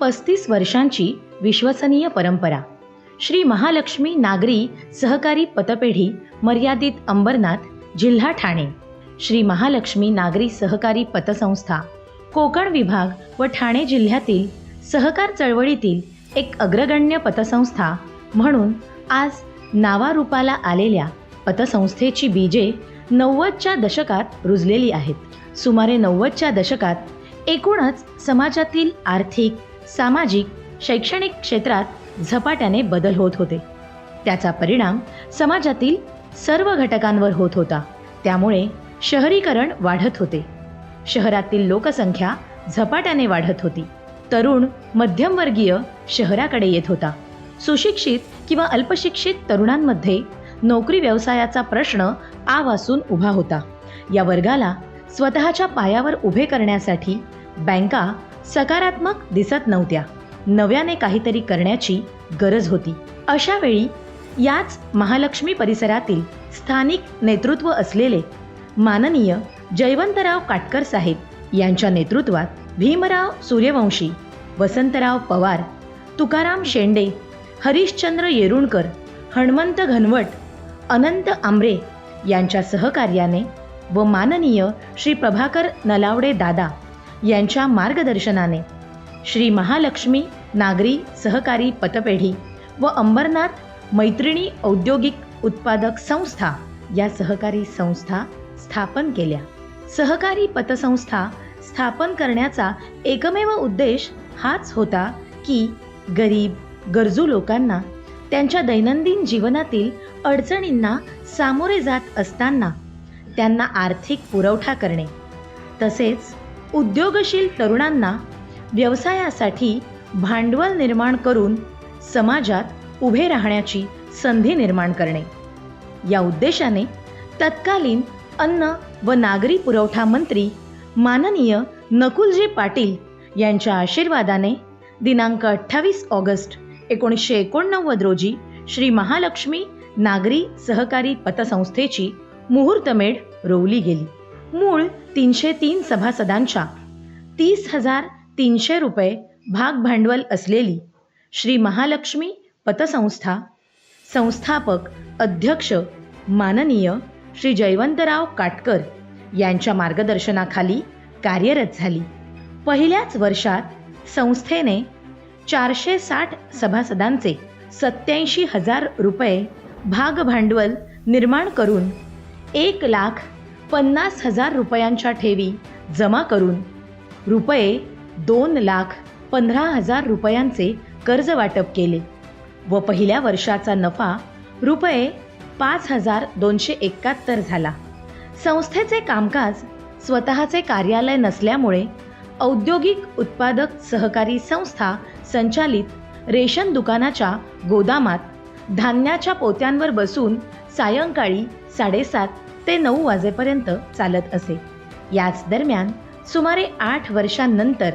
पस्तीस वर्षांची विश्वसनीय परंपरा. श्री महालक्ष्मी नागरी सहकारी पतपेढी मर्यादित अंबरनाथ जिल्हा ठाणे. श्री महालक्ष्मी नागरी सहकारी पतसंस्था कोकण विभाग व ठाणे जिल्ह्यातील सहकार चळवळीतील एक अग्रगण्य पतसंस्था म्हणून आज नावारूपाला आलेल्या पतसंस्थेची बीजे नव्वदच्या दशकात रुजलेली आहेत. सुमारे नव्वदच्या दशकात एकूणच समाजातील आर्थिक सामाजिक शैक्षणिक क्षेत्रात झपाट्याने बदल होत होते. त्याचा परिणाम समाजातील सर्व घटकांवर होत होता. त्यामुळे शहरीकरण वाढत होते. शहरातील लोकसंख्या झपाट्याने वाढत होती. तरुण मध्यमवर्गीय शहराकडे येत होता. सुशिक्षित किंवा अल्पशिक्षित तरुणांमध्ये नोकरी व्यवसायाचा प्रश्न आवासून उभा होता. या वर्गाला स्वतःच्या पायावर उभे करण्यासाठी बँका सकारात्मक दिसत नव्हत्या. नव्याने काहीतरी करण्याची गरज होती. अशा वेळी याच महालक्ष्मी परिसरातील स्थानिक नेतृत्व असलेले माननीय जयवंतराव काटकर साहेब यांच्या नेतृत्वात भीमराव सूर्यवंशी वसंतराव पवार तुकाराम शेंडे हरिश्चंद्र येरुणकर हणमंत घनवट अनंत आंबरे यांच्या सहकार्याने व माननीय श्री प्रभाकर नलावडे दादा यांच्या मार्गदर्शनाने. श्री महालक्ष्मी नागरी सहकारी पतपेढी व अंबरनाथ मैत्रिणी औद्योगिक उत्पादक संस्था या सहकारी संस्था स्थापन केल्या. सहकारी पतसंस्था स्थापन करण्याचा एकमेव उद्देश हाच होता की गरीब गरजू लोकांना त्यांच्या दैनंदिन जीवनातील अडचणींना सामोरे जात असताना त्यांना आर्थिक पुरवठा करणे. तसेच उद्योगशील तरुणांना व्यवसायासाठी भांडवल निर्माण करून समाजात उभे राहण्याची संधी निर्माण करणे. या उद्देशाने तत्कालीन अन्न व नागरी पुरवठा मंत्री माननीय नकुलजी पाटील यांच्या आशीर्वादाने दिनांक अठ्ठावीस ऑगस्ट एकोणीसशे एकोणनव्वद रोजी श्री महालक्ष्मी नागरी सहकारी पतसंस्थेची मुहूर्तमेढ रोवली गेली. मूळ तीनशे तीन सभासदांच्या. तीस हजार तीनशे रुपये भाग भांडवल असलेली श्री महालक्ष्मी पतसंस्था संस्थापक अध्यक्ष माननीय श्री जयवंतराव काटकर यांच्या मार्गदर्शनाखाली कार्यरत झाली. पहिल्याच वर्षात संस्थेने चारशे साठ सभासदांचे सत्याऐंशी हजार रुपये भाग भांडवल निर्माण करून एक लाख पन्नास हजार रुपयांच्या ठेवी जमा करून रुपये दोन लाख पंधरा हजार रुपयांचे कर्ज वाटप केले व पहिल्या वर्षाचा नफा रुपये पाच हजार दोनशे एकाहत्तर झाला. संस्थेचे कामकाज स्वतःचे कार्यालय नसल्यामुळे औद्योगिक उत्पादक सहकारी संस्था संचालित रेशन दुकानाच्या गोदामात धान्याच्या पोत्यांवर बसून सायंकाळी साडेसात ते नऊ वाजेपर्यंत चालत असे. याच दरम्यान सुमारे आठ वर्षांनंतर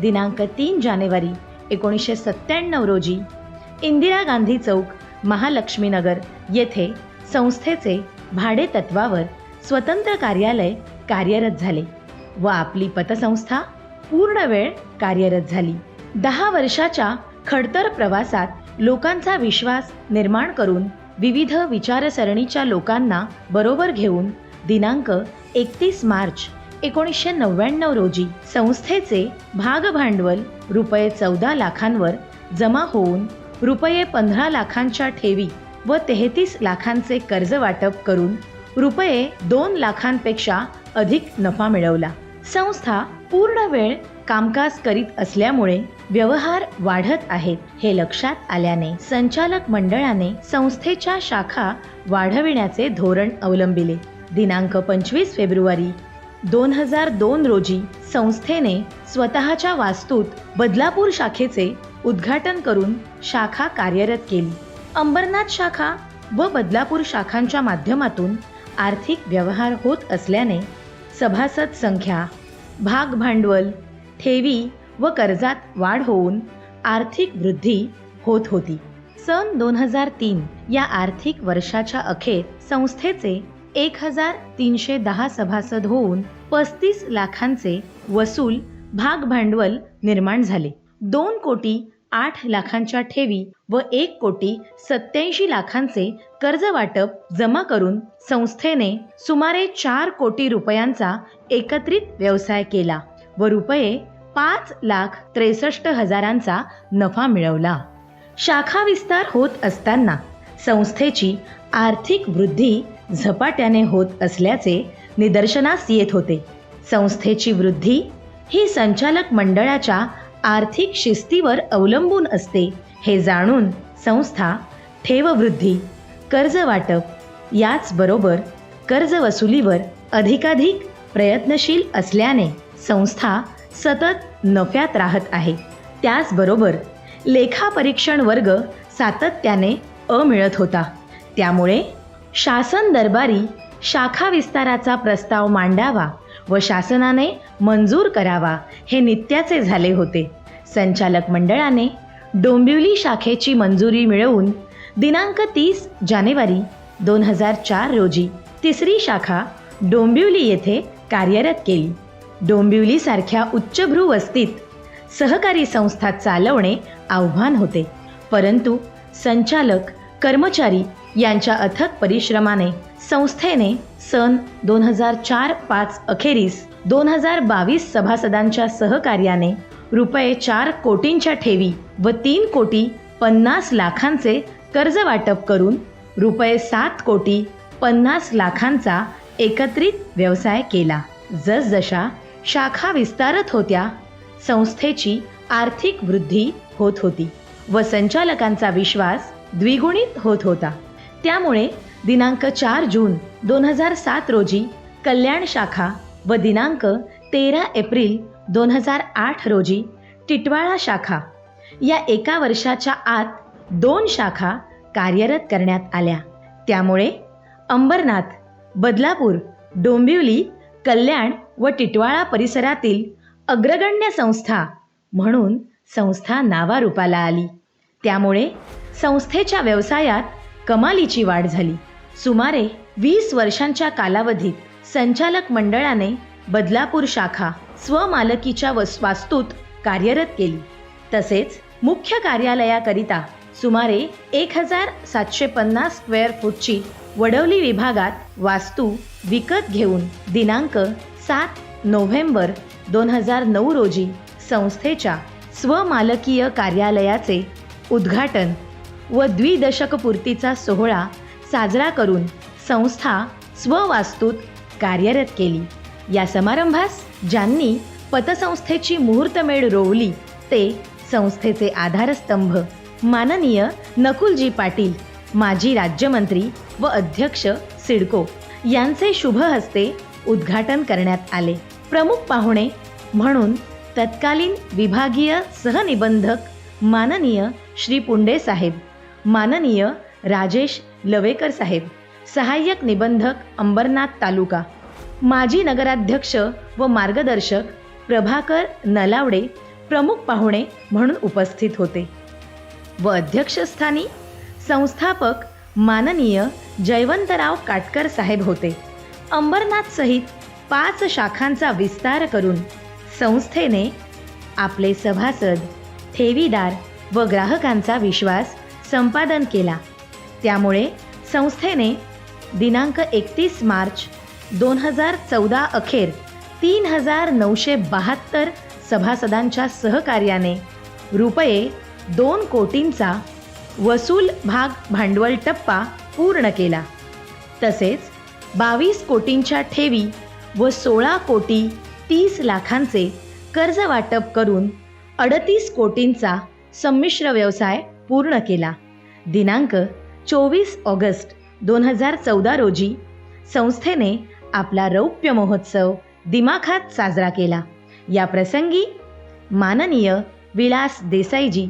दिनांक तीन जानेवारी एकोणीसशे सत्त्याण्णव रोजी इंदिरा गांधी चौक महालक्ष्मीनगर येथे संस्थेचे भाडे तत्वावर स्वतंत्र कार्यालय कार्यरत झाले व आपली पतसंस्था पूर्ण वेळ कार्यरत झाली. दहा वर्षाच्या खडतर प्रवासात लोकांचा विश्वास निर्माण करून विविध विचारसरणीच्या लोकांना बरोबर घेऊन दिनांक एकतीस मार्च एकोणीसशे नव्याण्णव रोजी संस्थेचे भागभांडवल रुपये चौदा लाखांवर जमा होऊन रुपये पंधरा लाखांच्या ठेवी व तेहतीस लाखांचे कर्ज वाटप करून रुपये दोन लाखांपेक्षा अधिक नफा मिळवला. संस्था पूर्ण वेळ कामकाज करीत असल्यामुळे व्यवहार वाढत आहेत हे लक्षात आल्याने संचालक मंडळाने संस्थेच्या शाखा वाढविण्याचे धोरण अवलंबिले. दिनांक पंचवीस फेब्रुवारी दोन हजार दोन रोजी संस्थेने स्वतःच्या वास्तूत बदलापूर शाखेचे उद्घाटन करून शाखा कार्यरत केली. अंबरनाथ शाखा व बदलापूर शाखांच्या माध्यमातून आर्थिक व्यवहार होत असल्याने सभासद संख्या भाग भांडवल ठेवी व कर्जात वाढ होऊन आर्थिक वृद्धी होत होती. सन दोन हजार तीन या आर्थिक वर्षाच्या अखेर संस्थेचे एक हजार तीनशे दहा सभासद होऊन पस्तीस लाखांचे वसूल भाग भांडवल निर्माण झाले. दोन कोटी आठ लाखांच्या ठेवी व एक कोटी सत्याऐंशी लाखांचे कर्ज वाटप जमा करून संस्थेने सुमारे चार कोटी रुपयांचा एकत्रित व्यवसाय केला व रुपये पाच लाख त्रेसष्ट हजारांचा नफा मिळवला. शाखा विस्तार होत असताना संस्थेची आर्थिक वृद्धी झपाट्याने होत असल्याचे निदर्शनास येत होते. संस्थेची वृद्धी ही संचालक मंडळाच्या आर्थिक शिस्तीवर अवलंबून असते हे जाणून संस्था ठेववृद्धी कर्ज वाटप याचबरोबर कर्ज वसुलीवर अधिकाधिक प्रयत्नशील असल्याने संस्था सतत नफ्यात राहत आहे. त्याचबरोबर लेखापरीक्षण वर्ग सातत्याने अमिळत होता. त्यामुळे शासन दरबारी शाखा विस्ताराचा प्रस्ताव मांडावा व शासनाने मंजूर करावा हे नित्याचे झाले होते. संचालक मंडळाने डोंबिवली शाखेची मंजुरी मिळवून दिनांक तीस जानेवारी दोन हजार चार रोजी तिसरी शाखा डोंबिवली येथे कार्यरत केली. डोंबिवलीसारख्या उच्चभ्रू वस्तीत सहकारी संस्था चालवणे आव्हान होते. परंतु संचालक कर्मचारी यांच्या अथक परिश्रमाने संस्थेने सन दोन हजार चार पाच अखेरीस दोन हजार बावीस सभासदांच्या सहकार्याने रुपये चार कोटींच्या ठेवी व तीन कोटी पन्नास लाखांचे कर्ज वाटप करून रुपये सात कोटी पन्नास लाखांचा एकत्रित व्यवसाय केला. जसजशा शाखा विस्तारत होत्या. संस्थेची आर्थिक वृद्धी होत होती. व संचालकांचा विश्वास द्विगुणित होत होता. त्यामुळे दिनांक चार जून दोन हजार सात रोजी कल्याण शाखा व दिनांक तेरा एप्रिल दोन हजार आठ रोजी टिटवाळा शाखा या एका वर्षाच्या आत दोन शाखा कार्यरत करण्यात आल्या. त्यामुळे अंबरनाथ बदलापूर डोंबिवली कल्याण व टिटवाळा परिसरातील अग्रगण्य संस्था म्हणून संस्था नावारूपाला आली. त्यामुळे संस्थेच्या व्यवसायात कमालीची वाढ झाली. सुमारे वीस वर्षांच्या कालावधीत संचालक मंडळाने बदलापूर शाखा स्वमालकीच्या वस वास्तूत कार्यरत केली. तसेच मुख्य कार्यालयाकरिता सुमारे एक हजार सातशे पन्नास स्क्वेअर फूटची वडवली विभागात वास्तू विकत घेऊन दिनांक सात नोव्हेंबर दोन हजार नऊ रोजी संस्थेच्या स्वमालकीय कार्यालयाचे उद्घाटन व द्विदशकपूर्तीचा सोहळा साजरा करून संस्था स्ववास्तूत कार्यरत केली. या समारंभास ज्यांनी पतसंस्थेची मुहूर्तमेढ रोवली ते संस्थेचे आधारस्तंभ माननीय नकुलजी पाटील माजी राज्यमंत्री व अध्यक्ष सिडको यांचे शुभ हस्ते उद्घाटन करण्यात आले. प्रमुख पाहुणे म्हणून तत्कालीन विभागीय सहनिबंधक माननीय श्री पुंडे साहेब माननीय राजेश लवेकर साहेब सहाय्यक निबंधक अंबरनाथ तालुका माजी नगराध्यक्ष व मार्गदर्शक प्रभाकर नलावडे प्रमुख पाहुणे म्हणून उपस्थित होते व अध्यक्षस्थानी संस्थापक माननीय जयवंतराव काटकर साहेब होते. अंबरनाथ सहित पाच शाखांचा विस्तार करून संस्थेने आपले सभासद ठेवीदार व ग्राहकांचा विश्वास संपादन केला. त्यामुळे संस्थेने दिनांक एकतीस मार्च दोन हजार चौदा अखेर तीन हजार नऊशे बहात्तर सभासदांच्या सहकार्याने रुपये दोन कोटींचा वसूल भाग भांडवल टप्पा पूर्ण केला. तसेच बावीस कोटींच्या ठेवी व सोळा कोटी तीस लाखांचे कर्ज वाटप करून अडतीस कोटींचा संमिश्र व्यवसाय पूर्ण केला. दिनांक चोवीस ऑगस्ट दोन हजार चौदा रोजी संस्थेने आपला रौप्य महोत्सव दिमाखात साजरा केला. या प्रसंगी माननीय विलास देसाईजी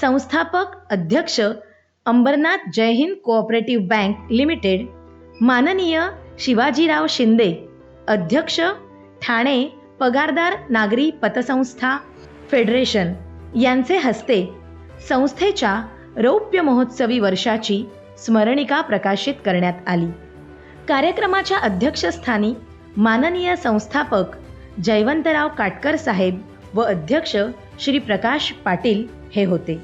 संस्थापक अध्यक्ष Ambernath Jai Hind cooperative bank limited माननीय शिवाजीराव शिंदे अध्यक्ष ठाणे पगारदार नागरी पतसंस्था फेडरेशन यांचे हस्ते संस्थेच्या रौप्य महोत्सवी वर्षाची स्मरणिका प्रकाशित करण्यात आली. कार्यक्रमाच्या अध्यक्षस्थानी माननीय संस्थापक जयवंतराव काटकर साहेब व अध्यक्ष श्री प्रकाश पाटील हे होते.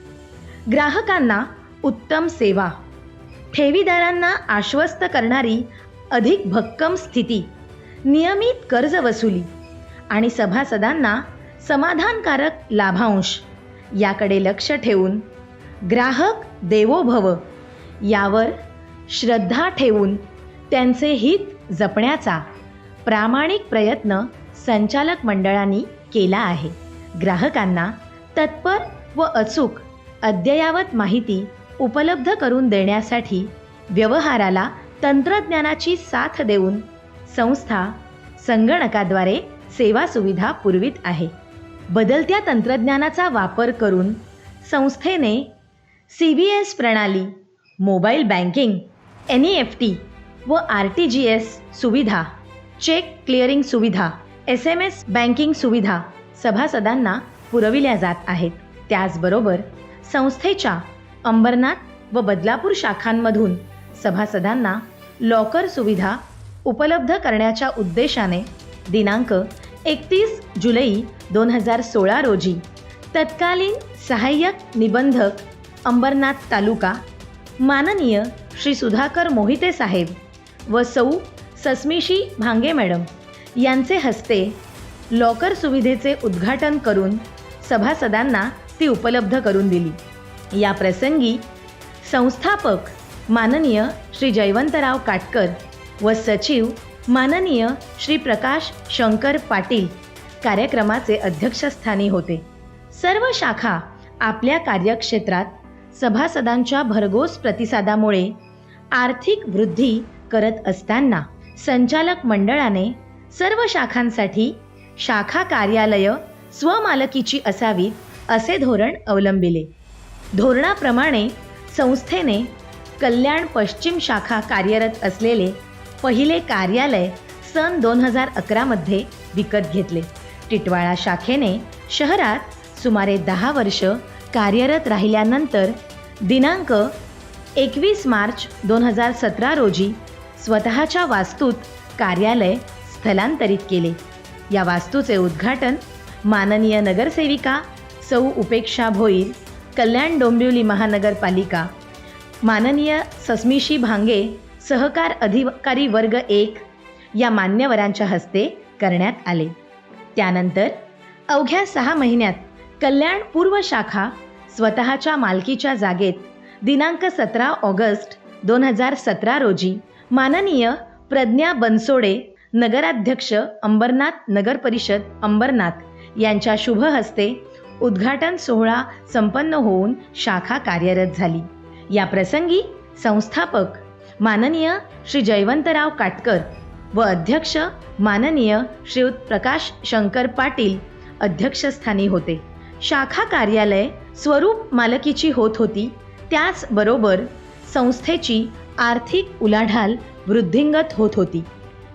ग्राहकांना उत्तम सेवा ठेवीदारांना आश्वस्त करणारी अधिक भक्कम स्थिती नियमित कर्ज वसुली आणि सभासदांना समाधानकारक लाभांश याकडे लक्ष ठेवून ग्राहक देवोभव यावर श्रद्धा ठेवून त्यांचे हित जपण्याचा प्रामाणिक प्रयत्न संचालक मंडळांनी केला आहे. ग्राहकांना तत्पर व अचूक अद्ययावत माहिती उपलब्ध करून देण्यासाठी व्यवहाराला तंत्रज्ञानाची साथ देऊन संस्था संगणकाद्वारे सेवा सुविधा पुरवित आहे. बदलत्या तंत्रज्ञानाचा वापर करून संस्थेने सी बी एस प्रणाली mobile banking N E F T व आर टी जी एस सुविधा चेक क्लिअरिंग सुविधा एस एम एस बँकिंग सुविधा सभासदांना पुरविल्या जात आहेत. त्याचबरोबर संस्थेच्या अंबरनाथ व बदलापूर शाखांमधून सभासदांना लॉकर सुविधा उपलब्ध करण्याच्या उद्देशाने दिनांक एकतीस जुलै दोन हजार सोळा रोजी तत्कालीन सहाय्यक निबंधक अंबरनाथ तालुका माननीय श्री सुधाकर मोहिते साहेब व सौ सस्मिशी भांगे मॅडम यांचे हस्ते लॉकर सुविधेचे उद्घाटन करून सभासदांना ती उपलब्ध करून दिली. या प्रसंगी संस्थापक माननीय श्री जयवंतराव काटकर व सचिव माननीय श्री प्रकाश शंकर पाटील कार्यक्रमाचे अध्यक्षस्थानी होते. सर्व शाखा आपल्या कार्यक्षेत्रात सभासदांच्या भरघोस प्रतिसादामुळे आर्थिक वृद्धी करत असताना संचालक मंडळाने सर्व शाखांसाठी शाखा कार्यालय स्वमालकीची असावीत असे धोरण अवलंबिले. धोरणाप्रमाणे संस्थेने कल्याण पश्चिम शाखा कार्यरत असलेले पहिले कार्यालय सन दोन हजार अकरामध्ये विकत घेतले. टिटवाळा शाखेने शहरात सुमारे दहा वर्ष कार्यरत राहिल्यानंतर दिनांक एकवीस मार्च दोन हजार सतरा रोजी स्वतःच्या वास्तूत कार्यालय स्थलांतरित केले. या वास्तूचे उद्घाटन माननीय नगरसेविका सौ उपेक्षा भोईर कल्याण डोंबिवली महानगरपालिका माननीय सस्मिशी भांगे सहकार अधिकारी वर्ग एक या मान्यवरांच्या हस्ते करण्यात आले. त्यानंतर अवघ्या सहा महिन्यात कल्याण पूर्व शाखा स्वतःच्या मालकीच्या जागेत दिनांक सतरा ऑगस्ट दोन हजार सतरा रोजी माननीय प्रज्ञा बनसोडे नगराध्यक्ष अंबरनाथ नगर परिषद अंबरनाथ यांच्या शुभ हस्ते उद्घाटन सोहळा संपन्न होऊन शाखा कार्यरत झाली. या प्रसंगी संस्थापक माननीय श्री जयवंतराव काटकर व अध्यक्ष माननीय श्रीयुत प्रकाश शंकर पाटील अध्यक्षस्थानी होते. शाखा कार्यालय स्वरूप मालकीची होत होती. त्याचबरोबर संस्थेची आर्थिक उलाढाल वृद्धिंगत होत होती.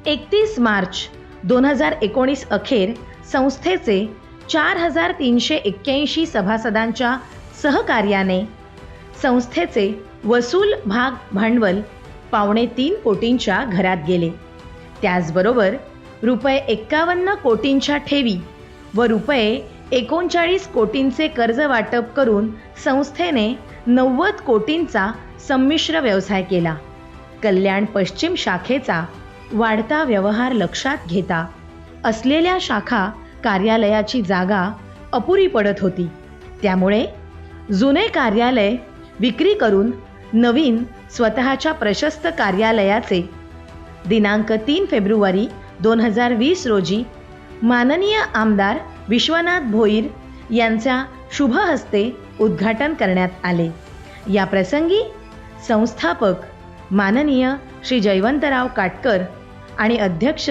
एकतीस मार्च दोन हजार एकोणीस अखेर संस्थेचे चार हजार तीनशे एक्क्याऐंशी सभासदांच्या सहकार्याने संस्थेचे वसूल भाग भांडवल पावणे तीन कोटींच्या घरात गेले. त्याचबरोबर रुपये एक्कावन्न कोटींच्या ठेवी व रुपये एकोणचाळीस कोटींचे कर्ज वाटप करून संस्थेने नव्वद कोटींचा संमिश्र व्यवसाय केला. कल्याण पश्चिम शाखेचा वाढता व्यवहार लक्षात घेता असलेल्या शाखा कार्यालयाची जागा अपुरी पडत होती. त्यामुळे जुने कार्यालय विक्री करून नवीन स्वतःच्या प्रशस्त कार्यालयाचे दिनांक तीन फेब्रुवारी दोन हजार वीस रोजी माननीय आमदार विश्वनाथ भोईर यांच्या शुभ हस्ते उद्घाटन करण्यात आले. या प्रसंगी संस्थापक माननीय श्री जयवंतराव काटकर आणि अध्यक्ष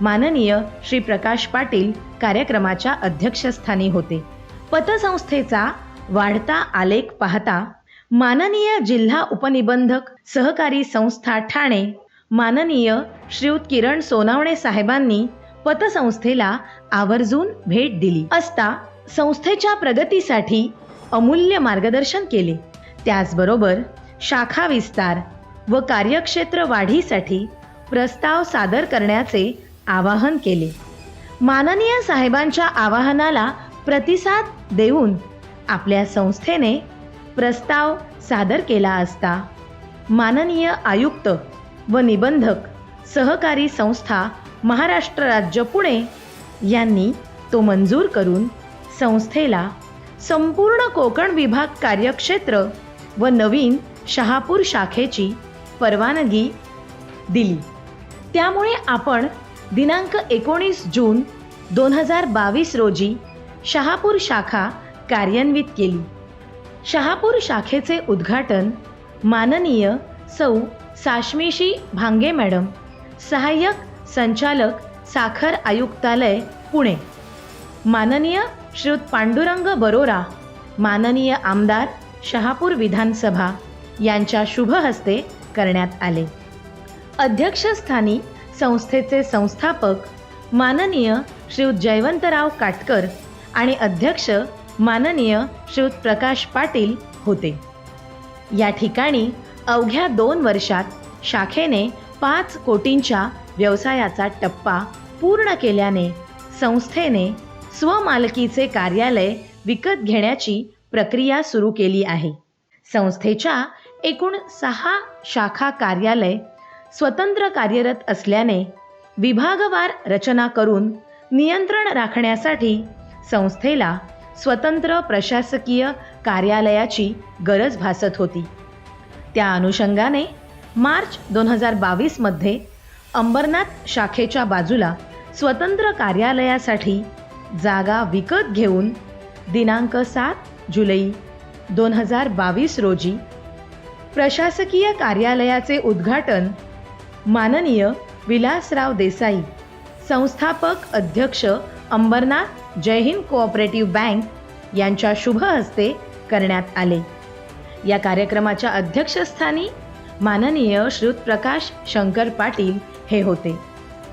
माननीय श्री प्रकाश पाटील कार्यक्रमाच्या अध्यक्षस्थानी होते. पतसंस्थेचा वाढता आलेख पाहता माननीय जिल्हा उपनिबंधक सहकारी संस्था ठाणे माननीय श्रीयुत किरण सोनावणे साहेबांनी पतसंस्थेला आवर्जून भेट दिली. असता संस्थेच्या प्रगतीसाठी अमूल्य मार्गदर्शन केले. त्याचबरोबर शाखा विस्तार व कार्यक्षेत्र वाढीसाठी प्रस्ताव सादर करण्याचे आवाहन केले. माननीय साहेबांच्या आवाहनाला प्रतिसाद देऊन आपल्या संस्थेने प्रस्ताव सादर केला असता. माननीय आयुक्त व निबंधक सहकारी संस्था महाराष्ट्र राज्य पुणे यांनी तो मंजूर करून संस्थेला संपूर्ण कोकण विभाग कार्यक्षेत्र व नवीन शहापूर शाखेची परवानगी दिली. त्यामुळे आपण दिनांक एकोणीस जून दोन हजार बावीस रोजी शहापूर शाखा कार्यान्वित केली. शहापूर शाखेचे उद्घाटन माननीय सौ साश्मीशी भांगे मॅडम सहाय्यक संचालक साखर आयुक्तालय पुणे. माननीय श्रुत पांडुरंग बरोरा माननीय आमदार शहापूर विधानसभा यांच्या शुभ हस्ते करण्यात आले. अध्यक्षस्थानी संस्थेचे संस्थापक माननीय श्रीयुत जयवंतराव काटकर आणि अध्यक्ष माननीय श्रीयुत प्रकाश पाटील होते. या ठिकाणी अवघ्या दोन वर्षात शाखेने पाच कोटींच्या व्यवसायाचा टप्पा पूर्ण केल्याने संस्थेने स्वमालकीचे कार्यालय विकत घेण्याची प्रक्रिया सुरू केली आहे. संस्थेच्या एकूण सहा शाखा कार्यालय स्वतंत्र कार्यरत असल्याने विभागवार रचना करून नियंत्रण राखण्यासाठी संस्थेला स्वतंत्र प्रशासकीय कार्यालयाची गरज भासत होती. त्या अनुषंगाने मार्च दोन हजार बावीसमध्ये अंबरनाथ शाखेच्या बाजूला स्वतंत्र कार्यालयासाठी जागा विकत घेऊन दिनांक सात जुलै दोन हजार बावीस रोजी प्रशासकीय कार्यालयाचे उद्घाटन माननीय विलासराव देसाई संस्थापक अध्यक्ष अंबरनाथ जय हिंद कोऑपरेटिव्ह बँक यांच्या शुभ हस्ते करण्यात आले. या कार्यक्रमाच्या अध्यक्षस्थानी माननीय श्रुत प्रकाश शंकर पाटील हे होते.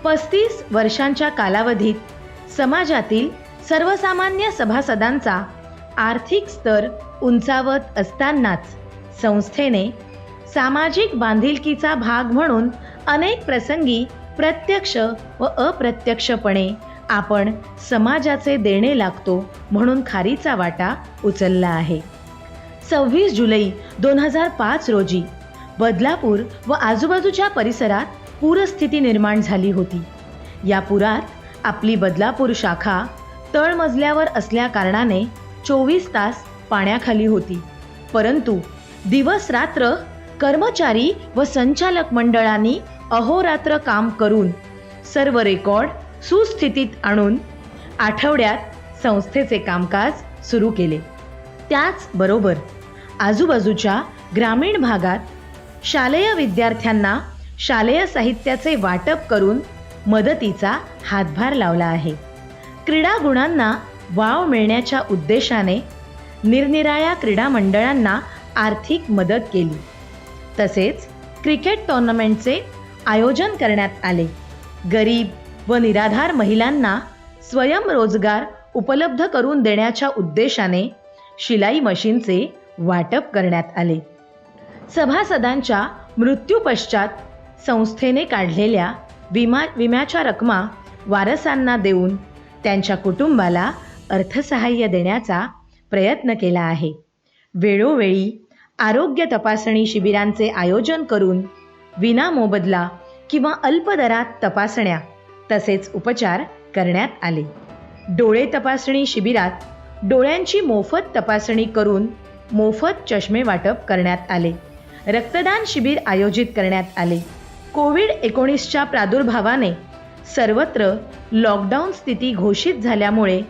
पस्तीस वर्षांच्या कालावधीत समाजातील सर्वसामान्य सभासदांचा आर्थिक स्तर उंचावत असतानाच संस्थेने सामाजिक बांधिलकीचा भाग म्हणून अनेक प्रसंगी प्रत्यक्ष व अप्रत्यक्षपणे आपण समाजाचे देणे लागतो म्हणून खारीचा वाटा उचलला आहे. सव्वीस जुलै दोन हजार पाच रोजी बदलापूर व आजूबाजूच्या परिसरात पूरस्थिती निर्माण झाली होती. या पुरात आपली बदलापूर शाखा तळमजल्यावर असल्या कारणाने चोवीस तास पाण्याखाली होती. परंतु दिवस रात्र कर्मचारी व संचालक मंडळांनी अहोरात्र काम करून सर्व रेकॉर्ड सुस्थितीत आणून आठवड्यात संस्थेचे कामकाज सुरू केले. त्याचबरोबर आजूबाजूच्या ग्रामीण भागात शालेय विद्यार्थ्यांना शालेय साहित्याचे वाटप करून मदतीचा हातभार लावला आहे. क्रीडा गुणांना वाव मिळण्याच्या उद्देशाने निरनिराळ्या क्रीडा मंडळांना आर्थिक मदत केली. तसेच क्रिकेट टोर्नामेंटचे आयोजन करण्यात आले. गरीब व निराधार महिलांना स्वयंरोजगार उपलब्ध करून देण्याच्या उद्देशाने शिलाई मशीनचे वाटप करण्यात आले. सभासदांच्या मृत्यूपश्चात संस्थेने काढलेल्या विमा विम्याच्या रकमा वारसांना देऊन त्यांच्या कुटुंबाला अर्थसहाय्य देण्याचा प्रयत्न केला आहे. वेळोवेळी आरोग्य तपासणी शिबिरांचे आयोजन करून विनामोबदला किंवा अल्पदरात तपासण्या तसेच उपचार करण्यात आले. डोळे तपासणी शिबिरात डोळ्यांची मोफत तपासणी करून मोफत चष्मे वाटप करण्यात आले. रक्तदान शिबिर आयोजित करण्यात आले. कोविड एकोणीसच्या प्रादुर्भावाने सर्वत्र लॉकडाऊन स्थिती घोषित झाल्यामुळे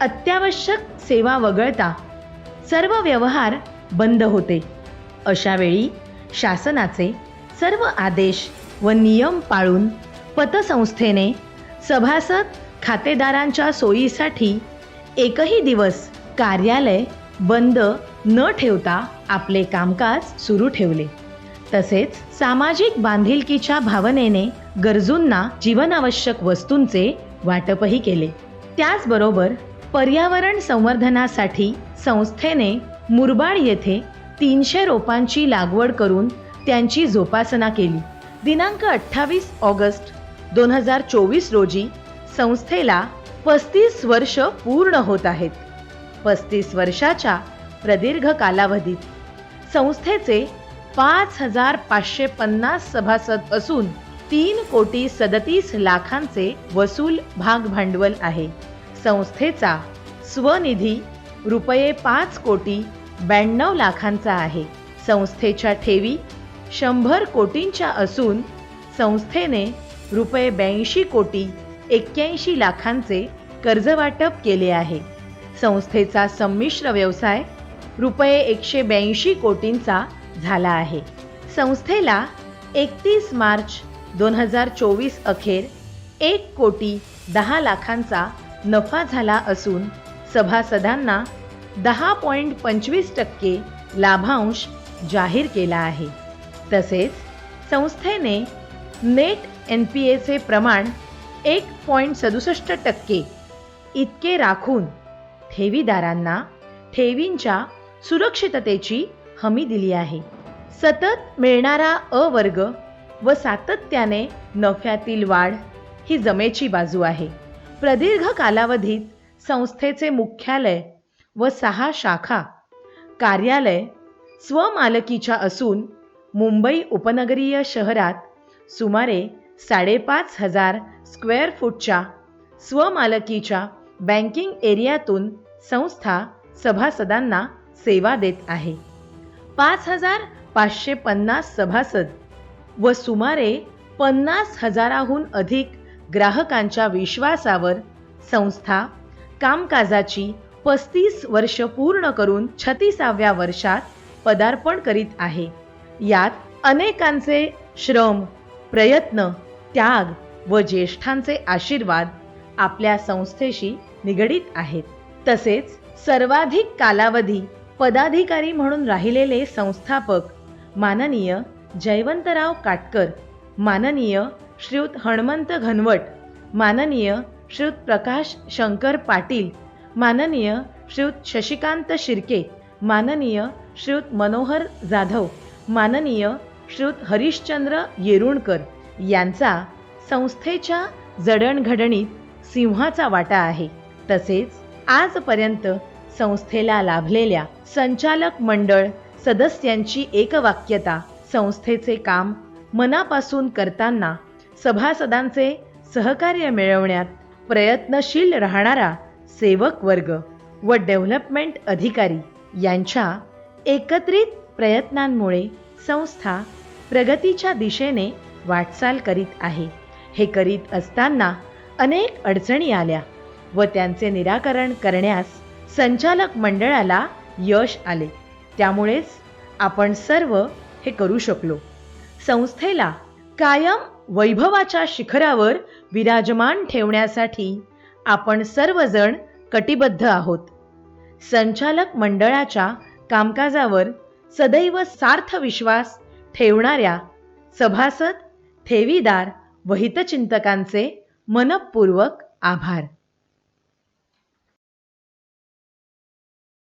अत्यावश्यक सेवा वगळता सर्व व्यवहार बंद होते. अशावेळी शासनाचे सर्व आदेश व नियम पाळून पतसंस्थेने सभासद खातेदारांच्या सोयीसाठी एकही दिवस कार्यालय बंद न ठेवता आपले कामकाज सुरू ठेवले. तसेच सामाजिक बांधिलकीच्या भावनेने गरजूंना जीवनावश्यक वस्तूंचे वाटपही केले. त्याचबरोबर पर्यावरण संवर्धनासाठी संस्थेने मुरबाड येथे तीनशे रोपांची लागवड करून त्यांची जोपासना केली. दिनांक अठ्ठावीस ऑगस्ट दोन हजार चोवीस रोजी संस्थेला पस्तीस वर्ष पूर्ण होत आहेत. पस्तीस वर्षाच्या प्रदीर्घ कालावधीत संस्थेचे पाच हजार पाचशे पन्नास सभासद असून तीन कोटी सदतीस लाखांचे वसूल भाग भांडवल आहे. संस्थेचा स्वनिधी रुपये पाच कोटी ब्याण्णव लाखांचा आहे. संस्थेच्या ठेवी शंभर कोटींच्या असून संस्थेने रुपये ब्याऐंशी कोटी एक्क्याऐंशी लाखांचे कर्जवाटप केले आहे. संस्थेचा संमिश्र व्यवसाय रुपये एकशे ब्याऐंशी कोटींचा झाला आहे. संस्थेला एकतीस मार्च दोन हजार चोवीस अखेर एक कोटी दहा लाखांचा नफा झाला असून सभासदांना दहा पॉईंट पंचवीस टक्के लाभांश जाहीर केला आहे. तसेच संस्थेने नेट एन पी एचे प्रमाण एक पॉईंट सदुसष्ट टक्के. इतके राखून ठेवीदारांना ठेवींच्या सुरक्षिततेची हमी दिली आहे. सतत मिळणारा अवर्ग व सातत्याने नफ्यातील वाढ ही जमेची बाजू आहे. प्रदीर्घ कालावधीत संस्थेचे मुख्यालय व सहा शाखा कार्यालय स्वमालकीच्या असून मुंबई उपनगरीय शहरात सुमारे साडेपाच हजार स्क्वेअर फूटच्या स्वमालकीच्या बँकिंग एरियातून संस्था सभासदांना सेवा देत आहे. पाच हजार पाचशे पन्नास सभासद व सुमारे पन्नास हजाराहून अधिक ग्राहकांच्या विश्वासावर संस्था कामकाजाची पस्तीस वर्ष पूर्ण करून छत्तीसाव्या वर्षात पदार्पण करीत आहे. यात अनेकांचे श्रम प्रयत्न त्याग व ज्येष्ठांचे आशीर्वाद आपल्या संस्थेशी निगडीत आहेत. तसेच सर्वाधिक कालावधी पदाधिकारी म्हणून राहिलेले संस्थापक माननीय जयवंतराव काटकर माननीय श्रीयुत हणमंत घनवट माननीय श्रीयुत प्रकाश शंकर पाटील माननीय श्रीयुत शशिकांत शिर्के माननीय श्रीयुत मनोहर जाधव माननीय श्रीयुत हरिश्चंद्र येरुणकर यांचा संस्थेच्या जडणघडणीत सिंहाचा वाटा आहे. तसेच आजपर्यंत संस्थेला लाभलेल्या संचालक मंडळ सदस्यांची एकवाक्यता संस्थेचे काम मनापासून करताना सभासदांचे सहकार्य मिळवण्यात प्रयत्नशील राहणारा सेवक वर्ग व डेव्हलपमेंट अधिकारी यांच्या एकत्रित प्रयत्नांमुळे संस्था प्रगतीच्या दिशेने वाटचाल करीत आहे. हे करीत असताना अनेक अडचणी आल्या व त्यांचे निराकरण करण्यास संचालक मंडळाला यश आले. त्यामुळेच आपण सर्व हे करू शकलो. संस्थेला कायम वैभवाच्या शिखरावर विराजमान ठेवण्यासाठी आपण सर्वजण कटिबद्ध आहोत. संचालक मंडळाच्या कामकाजावर सदैव सार्थ विश्वास ठेवणाऱ्या सभासद ठेवीदार व हितचिंतकांचे मनपूर्वक आभार.